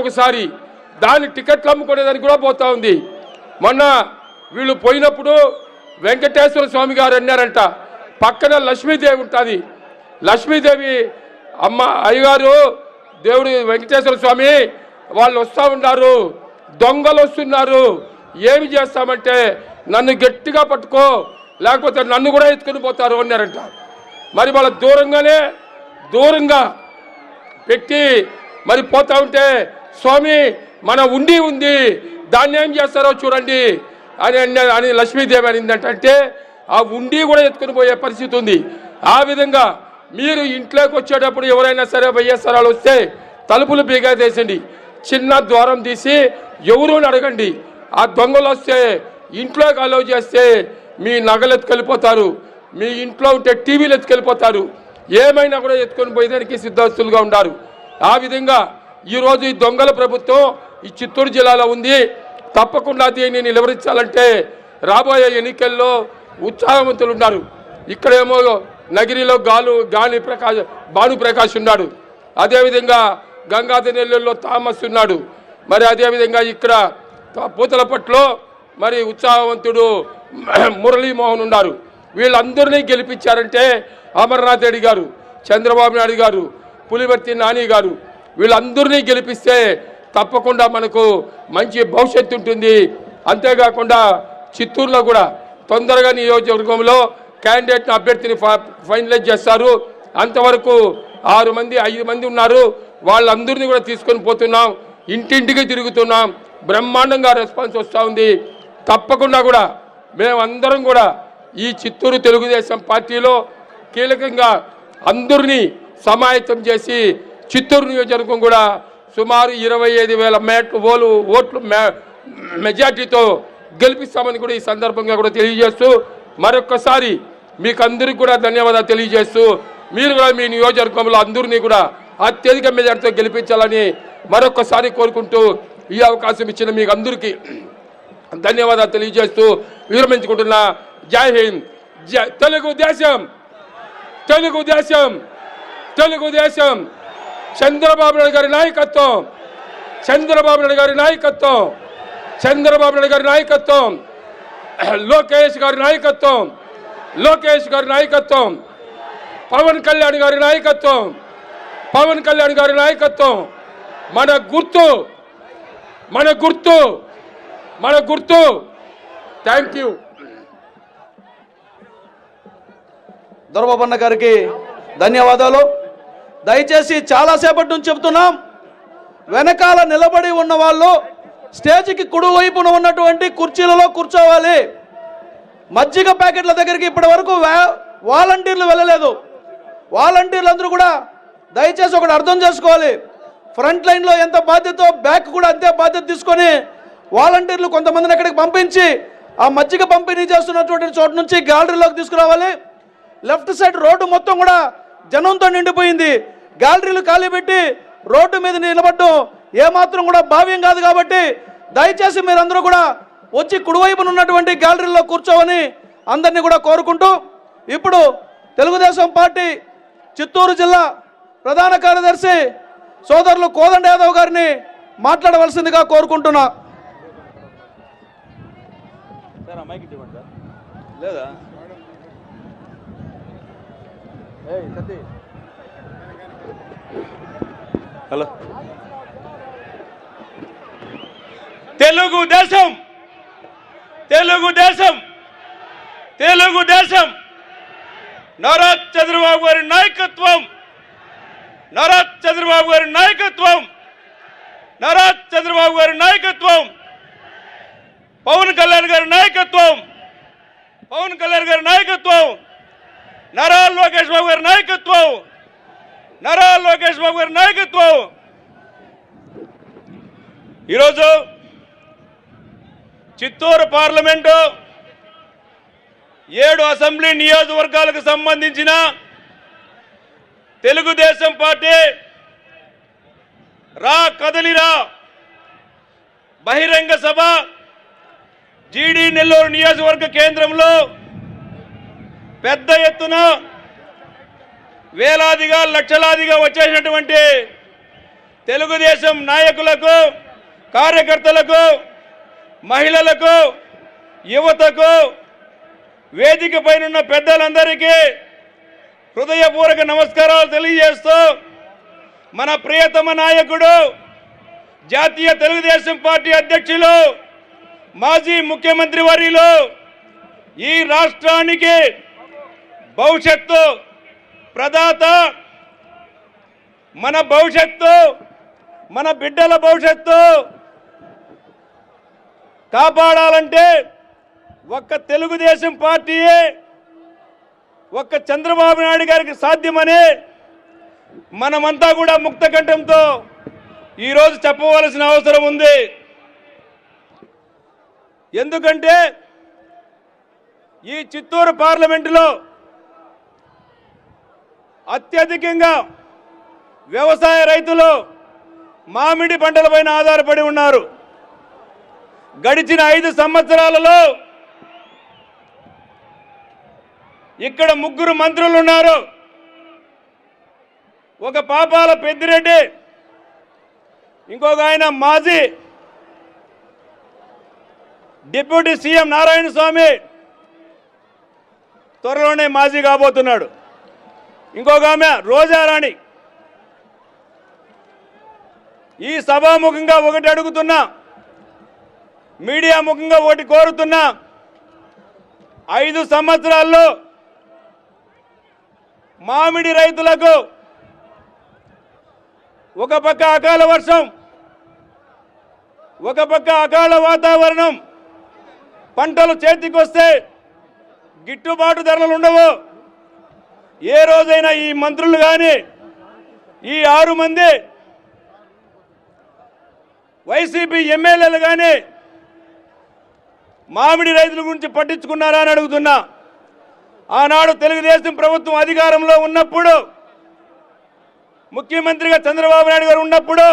ఒకసారి దాని టికెట్లు అమ్ముకునేదానికి కూడా పోతా ఉంది. మొన్న వీళ్ళు పోయినప్పుడు వెంకటేశ్వర స్వామి గారు అన్నారంట పక్కన లక్ష్మీదేవి ఉంటుంది. లక్ష్మీదేవి అమ్మ అయ్యగారు దేవుడు వెంకటేశ్వర స్వామి వాళ్ళు వస్తూ ఉన్నారు దొంగలు వస్తున్నారు. ఏమి చేస్తామంటే నన్ను గట్టిగా పట్టుకో లేకపోతే నన్ను కూడా ఎత్తుకుని పోతారు అన్నారంట. మరి వాళ్ళ దూరంగానే దూరంగా పెట్టి మరి పోతా ఉంటే స్వామి మన ఉండి ఉంది. దాన్ని ఏం చేస్తారో చూడండి. అని అని లక్ష్మీదేవి అనిందంటే. ఆ ఉండి కూడా ఎత్తుకుని పోయే పరిస్థితి ఉంది. ఆ విధంగా మీరు ఇంట్లోకి వచ్చేటప్పుడు ఎవరైనా సరే వైఎస్ఆర్లు వస్తే తలుపులు బీగేసేసండి చిన్న ద్వారం తీసి ఎవరు అడగండి. ఆ దొంగలు వస్తే ఇంట్లోకి అలౌ చేస్తే మీ నగలు ఎత్తుకెళ్ళిపోతారు. మీ ఇంట్లో ఉంటే టీవీలు ఎత్తుకెళ్ళిపోతారు. ఏమైనా కూడా ఎత్తుకొని పోయేదానికి సిద్ధస్తులుగా ఉన్నారు ఆ విధంగా ఈరోజు ఈ దొంగల ప్రభుత్వం ఈ చిత్తూరు జిల్లాలో ఉంది. తప్పకుండా దీన్ని నిలవరించాలంటే రాబోయే ఎన్నికల్లో ఉత్సాహవంతులు ఉన్నారు. ఇక్కడేమో నగిరిలో గాలు గాలి ప్రకాష్ భాను ప్రకాష్ ఉన్నాడు. అదేవిధంగా గంగాధర నెల్లూరులో థామస్ ఉన్నాడు. మరి అదేవిధంగా ఇక్కడ పూతలపట్లో మరి ఉత్సాహవంతుడు మురళీమోహన్ ఉన్నారు. వీళ్ళందరినీ గెలిపించారంటే అమర్నాథ్ రెడ్డి గారు చంద్రబాబు నాయుడు గారు పులివర్తి నాని గారు వీళ్ళందరినీ గెలిపిస్తే తప్పకుండా మనకు మంచి భవిష్యత్తు ఉంటుంది. అంతేకాకుండా చిత్తూరులో కూడా తొందరగా నియోజకవర్గంలో క్యాండిడేట్ అభ్యర్థిని ఫైనలైజ్ చేస్తారు. అంతవరకు ఆరు మంది ఐదు మంది ఉన్నారు. వాళ్ళందరినీ కూడా తీసుకొని పోతున్నాం. ఇంటింటికి తిరుగుతున్నాం. బ్రహ్మాండంగా రెస్పాన్స్ వస్తూ ఉంది. తప్పకుండా కూడా మేమందరం కూడా ఈ చిత్తూరు తెలుగుదేశం పార్టీలో కీలకంగా అందరినీ సమాయత్తం చేసి చిత్తూరు నియోజకవర్గం కూడా సుమారు ఇరవై ఐదు వేల మేట్ ఓలు ఓట్లు మెజార్టీతో గెలిపిస్తామని కూడా ఈ సందర్భంగా కూడా తెలియజేస్తూ మరొక్కసారి మీకు అందరికీ కూడా ధన్యవాదాలు తెలియజేస్తూ మీరు కూడా మీ నియోజకవర్గంలో అందరినీ కూడా అత్యధిక మెజార్టీతో గెలిపించాలని మరొకసారి కోరుకుంటూ ఈ అవకాశం ఇచ్చిన మీకు అందరికీ ధన్యవాదాలు తెలియజేస్తూ విరమించుకుంటున్నా జై హింద్ జై తెలుగుదేశం తెలుగుదేశం తెలుగుదేశం. చంద్రబాబు నాయుడు గారి నాయకత్వం. చంద్రబాబు నాయుడు గారి నాయకత్వం. చంద్రబాబు నాయుడు గారి నాయకత్వం. లోకేష్ గారి నాయకత్వం. లోకేష్ గారి నాయకత్వం. పవన్ కళ్యాణ్ గారి నాయకత్వం. పవన్ కళ్యాణ్ గారి నాయకత్వం. మన గుర్తు మన గుర్తు మన గుర్తు. థ్యాంక్ యూ దొరబాబన్న గారికి ధన్యవాదాలు. దయచేసి చాలాసేపటి నుంచి చెప్తున్నాం వెనకాల నిలబడి ఉన్న వాళ్ళు స్టేజ్కి కుడివైపున ఉన్నటువంటి కుర్చీలలో కూర్చోవాలి. మజ్జిగ ప్యాకెట్ల దగ్గరికి ఇప్పటి వరకు వాలంటీర్లు వెళ్ళలేదు. వాలంటీర్లు అందరూ కూడా దయచేసి ఒకటి అర్థం చేసుకోవాలి. ఫ్రంట్ లైన్లో ఎంత బాధ్యత బ్యాక్ కూడా అంతే బాధ్యత తీసుకొని వాలంటీర్లు కొంతమందిని అక్కడికి పంపించి ఆ మజ్జిగ పంపిణీ చేస్తున్నటువంటి చోటు నుంచి గ్యాలరీలోకి తీసుకురావాలి. లెఫ్ట్ సైడ్ రోడ్డు మొత్తం కూడా జనంతో నిండిపోయింది. గ్యాలరీలు ఖాళీ పెట్టి రోడ్డు మీద నిలబడడం ఏమాత్రం కూడా భావ్యం కాదు కాబట్టి దయచేసి మీరందరూ కూడా వచ్చి కుడివైపున ఉన్నటువంటి గ్యాలరీలో కూర్చోవని అందరినీ కూడా కోరుకుంటూ ఇప్పుడు తెలుగుదేశం పార్టీ చిత్తూరు జిల్లా ప్రధాన కార్యదర్శి సోదరులు కోదండ యాదవ్ గారిని మాట్లాడవలసిందిగా కోరుకుంటున్నా. లేదా? హలో తెలుగుదేశం తెలుగుదేశం తెలుగుదేశం నారా చంద్రబాబు గారి నాయకత్వం నారా చంద్రబాబు గారి నాయకత్వం నారా చంద్రబాబు గారి నాయకత్వం పవన్ కళ్యాణ్ గారి నాయకత్వం పవన్ కళ్యాణ్ గారి నాయకత్వం నారా లోకేష్ బాబు గారి నాయకత్వం. నారా లోకేష్ బాబు గారి నాయకత్వం. ఈరోజు చిత్తూరు పార్లమెంటు ఏడు అసెంబ్లీ నియోజకవర్గాలకు సంబంధించిన తెలుగుదేశం పార్టీ రా కదలిరా బహిరంగ సభ జీడీ నెల్లూరు నియోజకవర్గ కేంద్రంలో పెద్ద ఎత్తున వేలాదిగా లక్షలాదిగా వచ్చేసినటువంటి తెలుగుదేశం నాయకులకు కార్యకర్తలకు మహిళలకు యువతకు వేదిక పైన పెద్దలందరికీ హృదయపూర్వక నమస్కారాలు తెలియజేస్తూ మన ప్రియతమ నాయకుడు జాతీయ తెలుగుదేశం పార్టీ అధ్యక్షులు మాజీ ముఖ్యమంత్రి వర్యులు ఈ రాష్ట్రానికి భవిష్యత్తు ప్రదాత మన భవిష్యత్తు మన బిడ్డల భవిష్యత్తు కాపాడాలంటే ఒక్క తెలుగుదేశం పార్టీయే ఒక్క చంద్రబాబు నాయుడు గారికి సాధ్యమని మనమంతా కూడా ముక్త కంఠంతో ఈరోజు చెప్పవలసిన అవసరం ఉంది. ఎందుకంటే ఈ చిత్తూరు పార్లమెంటులో అత్యధికంగా వ్యవసాయ రైతులు మామిడి పంటలపైన ఆధారపడి ఉన్నారు. గడిచిన ఐదు సంవత్సరాలలో ఇక్కడ ముగ్గురు మంత్రులు ఉన్నారు. ఒక పాపాల పెద్దిరెడ్డి ఇంకొక ఆయన మాజీ డిప్యూటీ సీఎం నారాయణ స్వామి త్వరలోనే మాజీ కాబోతున్నాడు. ఇంకొక ఆమె రోజారాణి ఈ సభాముఖంగా ఒకటి అడుగుతున్నా మీడియా ముఖంగా ఒకటి కోరుతున్నా ఐదు సంవత్సరాల్లో మామిడి రైతులకు ఒక పక్క అకాల వర్షం ఒక పక్క అకాల వాతావరణం పంటలు చేతికొస్తే గిట్టుబాటు ధరలు ఉండవు. ఏ రోజైనా ఈ మంత్రులు కానీ ఈ ఆరు మంది వైసీపీ ఎమ్మెల్యేలు కానీ మామిడి రైతుల గురించి పట్టించుకున్నారా అని అడుగుతున్నా. ఆనాడు తెలుగుదేశం ప్రభుత్వం అధికారంలో ఉన్నప్పుడు ముఖ్యమంత్రిగా చంద్రబాబు నాయుడు గారు ఉన్నప్పుడు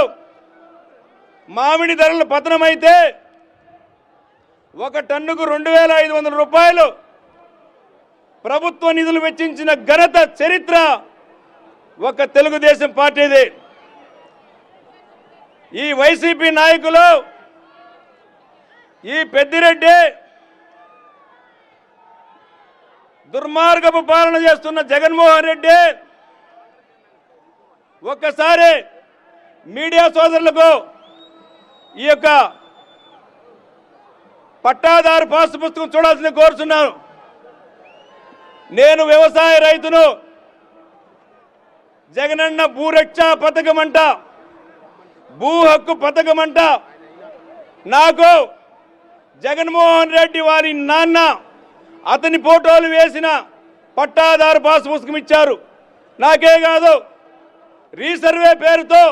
మామిడి ధరలు పతనమైతే ఒక టన్నుకు రెండు వేల ఐదు వందల రూపాయలు ప్రభుత్వ నిధులు వెచ్చించిన ఘనత చరిత్ర ఒక తెలుగుదేశం పార్టీది. ఈ వైసీపీ నాయకులు ఈ పెద్దిరెడ్డి దుర్మార్గపు పాలన చేస్తున్న జగన్మోహన్ రెడ్డి ఒక్కసారి మీడియా సోదరులకు ఈ యొక్క పట్టాదారు పాస్ పుస్తకం చూడాల్సింది కోరుతున్నాను నేను వ్యవసాయ రైతును. జగనన్న భూరక్ష పథకం అంట భూ హక్కు పథకం అంట నాకు జగన్మోహన్ రెడ్డి వారి నాన్న అతని ఫోటోలు వేసిన పట్టాదారు పాస్ పుస్తకం ఇచ్చారు. నాకే కాదు రీసర్వే పేరుతో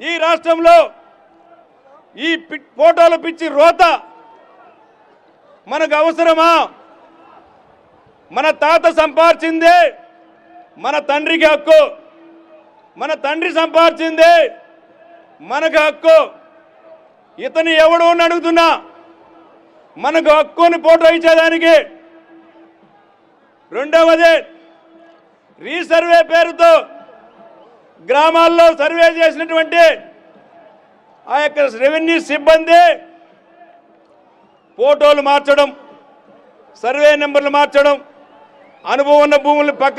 ఈ రాష్ట్రంలో ఈ పి- ఫోటోలు పిచ్చి రోత మనకు అవసరమా? మన తాత సంపాదించిందే మన తండ్రికి హక్కు. మన తండ్రి సంపాదించిందే మనకు హక్కు. ఇతను ఎవడు అని అడుగుతున్నా? మనకు హక్కుని ఫోటో ఇచ్చేదానికి. రెండవది రీసర్వే పేరుతో గ్రామాల్లో సర్వే చేసినటువంటి ఆ యొక్క రెవెన్యూ సిబ్బంది ఫోటోలు మార్చడం సర్వే నెంబర్లు మార్చడం అనుభవం ఉన్న భూములు పక్క